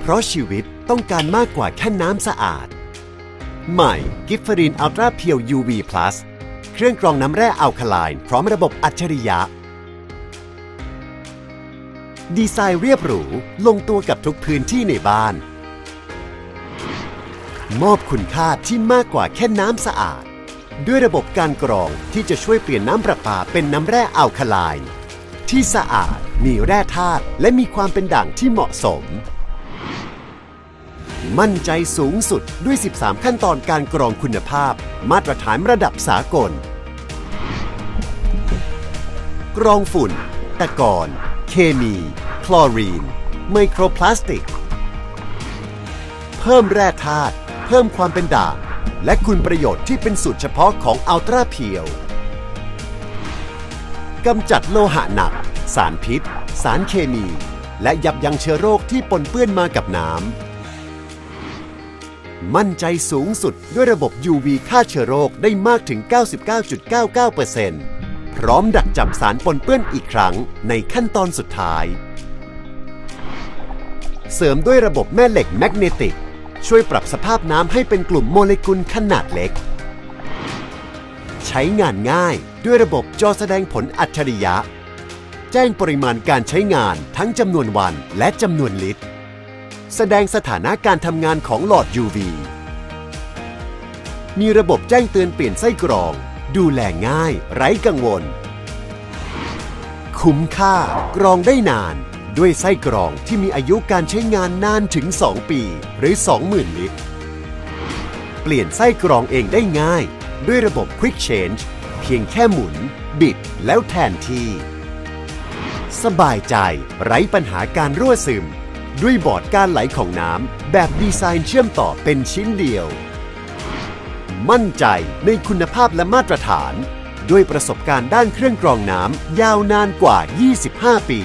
เพราะชีวิตต้องการมากกว่าแค่น้ำสะอาด ใหม่กิฟฟรีนอัลตราเพียว UV Plus เครื่องกรองน้ำแร่อัลคาไลน์พร้อมระบบอัจฉริยะ ดีไซน์เรียบหรู ลงตัวกับทุกพื้นที่ในบ้าน มอบคุณค่าที่มากกว่าแค่น้ำสะอาด ด้วยระบบการกรองที่จะช่วยเปลี่ยนน้ำประปาเป็นน้ำแร่อัลคาไลน์ที่สะอาด มีแร่ธาตุและมีความเป็นด่างที่เหมาะสม มั่นใจสูงสุดด้วย 13 ขั้นตอนการกรองคุณภาพ มาตรฐานระดับสากล กรองฝุ่น ตะกอน เคมี คลอรีน ไมโครพลาสติก เพิ่มแร่ธาตุ เพิ่มความเป็นด่าง และคุณประโยชน์ที่เป็นสูตรเฉพาะของอัลตราเพียวกำจัดโลหะหนัก สารพิษ สารเคมี และยับยั้งเชื้อโรคที่ปนเปื้อนมากับน้ำ มั่นใจสูงสุดด้วยระบบ UV ฆ่าเชื้อโรคได้มากถึง 99.99%พร้อมดักจับสารปนเปื้อนอีกครั้งในขั้นตอนสุดท้าย เสริมด้วยระบบแม่เหล็กแมกเนติก ช่วยปรับสภาพน้ำให้เป็นกลุ่มโมเลกุลขนาดเล็ก ใช้งานง่ายด้วยระบบจอแสดงผลอัจฉริยะ แจ้งปริมาณการใช้งานทั้งจำนวนวันและจำนวนลิตร แสดงสถานะการทำงานของหลอด UV มีระบบแจ้งเตือนเปลี่ยนไส้กรอง ดูแลง่าย ไร้กังวล คุ้มค่ากรองได้นาน ด้วยไส้กรองที่มีอายุการใช้งานนานถึง 2 ปี หรือ 20,000 ลิตร เปลี่ยนไส้กรองเองได้ง่าย ด้วยระบบ Quick Change เพียงแค่หมุน บิดแล้วแทนที่ สบายใจไร้ปัญหาการรั่วซึม ด้วยบอร์ดการไหลของน้ำ แบบดีไซน์เชื่อมต่อเป็นชิ้นเดียว มั่นใจในคุณภาพและมาตรฐาน ด้วยประสบการณ์ด้านเครื่องกรองน้ำยาวนานกว่า 25 ปี